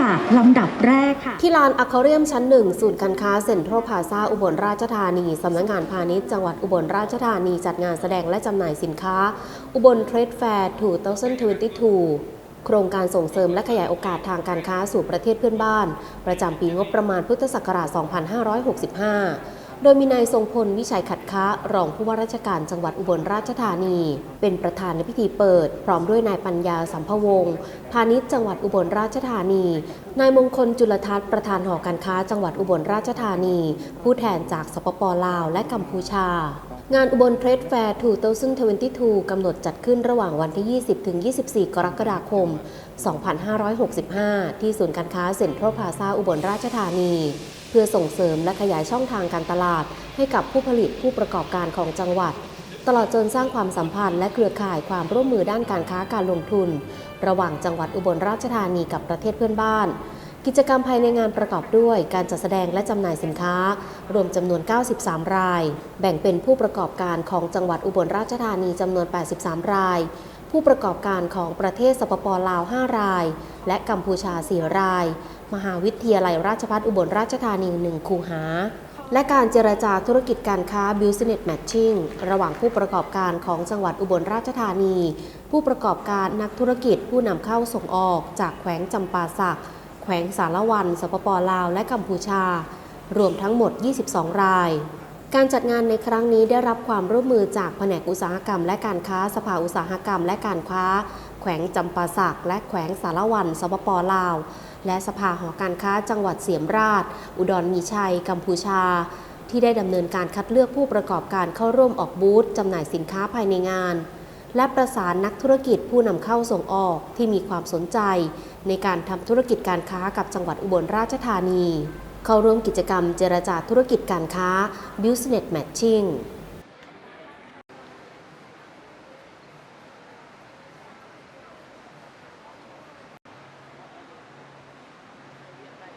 จากลำดับแรกค่ะ ที่ลานอะควาเรียมชั้นหนึ่งศูนย์การค้าเซ็นทรัลพาซาอุบลราชธานี สำนักงานพาณิชย์จังหวัดอุบลราชธานีจัดงานแสดงและจำหน่ายสินค้า อุบลเทรดแฟร์2022โครงการส่งเสริมและขยายโอกาสทางการค้าสู่ประเทศเพื่อนบ้าน ประจำปีงบประมาณพุทธศักราช 2565 โดยมีนายทรงพลวิชัยขัดค้ารองผู้ว่าราชการจังหวัดอุบลราชธานี เป็นประธานในพิธีเปิด พร้อมด้วยนายปัญญาสัมภวงศ์พาณิชย์จังหวัดอุบลราชธานี นายมงคลจุลทัศน์ประธานหอการค้าจังหวัดอุบลราชธานี ผู้แทนจากสปปลาวและกัมพูชา งานอุบลเทรดแฟร์ 2022 กำหนดจัดขึ้นระหว่างวันที่ 20 ถึง 24 กรกฎาคม 2565 ที่ศูนย์การค้าเซ็นทรัลพาซาอุบลราชธานี เพื่อส่งเสริมและขยายช่องทางการตลาด ให้กับผู้ผลิตผู้ประกอบการของจังหวัด ตลอดจนสร้างความสัมพันธ์และเครือข่ายความร่วมมือด้านการค้าการลงทุน ระหว่างจังหวัดอุบลราชธานีกับประเทศเพื่อนบ้าน กิจกรรมภายในงานประกอบด้วย การจัดแสดงและจำหน่ายสินค้า รวมจำนวน 93 ราย แบ่งเป็นผู้ประกอบการของจังหวัดอุบลราชธานีจำนวน 83 ราย ผู้ประกอบการของประเทศสปปลาว 5 ราย และกัมพูชา 4 ราย มหาวิทยาลัยราชภัฏอุบลราชธานี 1 คูหา และการเจรจาธุรกิจการค้า Business Matching ระหว่างผู้ประกอบการของจังหวัดอุบลราชธานี ผู้ประกอบการนักธุรกิจผู้นำเข้าส่งออกจากแขวงจำปาสัก แขวงสารวัน สปปลาว และกัมพูชา รวมทั้งหมด 22 ราย การจัดงานในครั้งนี้ได้รับความร่วมมือจากแผนกอุตสาหกรรม และการค้าสภาอุตสาหกรรม และการค้า แขวงจำปาสักและแขวงสารวัน สปปลาว และสภาหอการค้าจังหวัดเสียมราช อุดรมีชัย กัมพูชาที่ได้ดำเนินการคัดเลือกผู้ประกอบการเข้าร่วมออกบูธจำหน่ายสินค้าภายในงาน และประสานนักธุรกิจผู้นำเข้าส่งออกที่มีความสนใจ ในการทำธุรกิจการค้ากับจังหวัดอุบลราชธานี เข้าร่วมกิจกรรมเจรจาธุรกิจการค้า Business Matching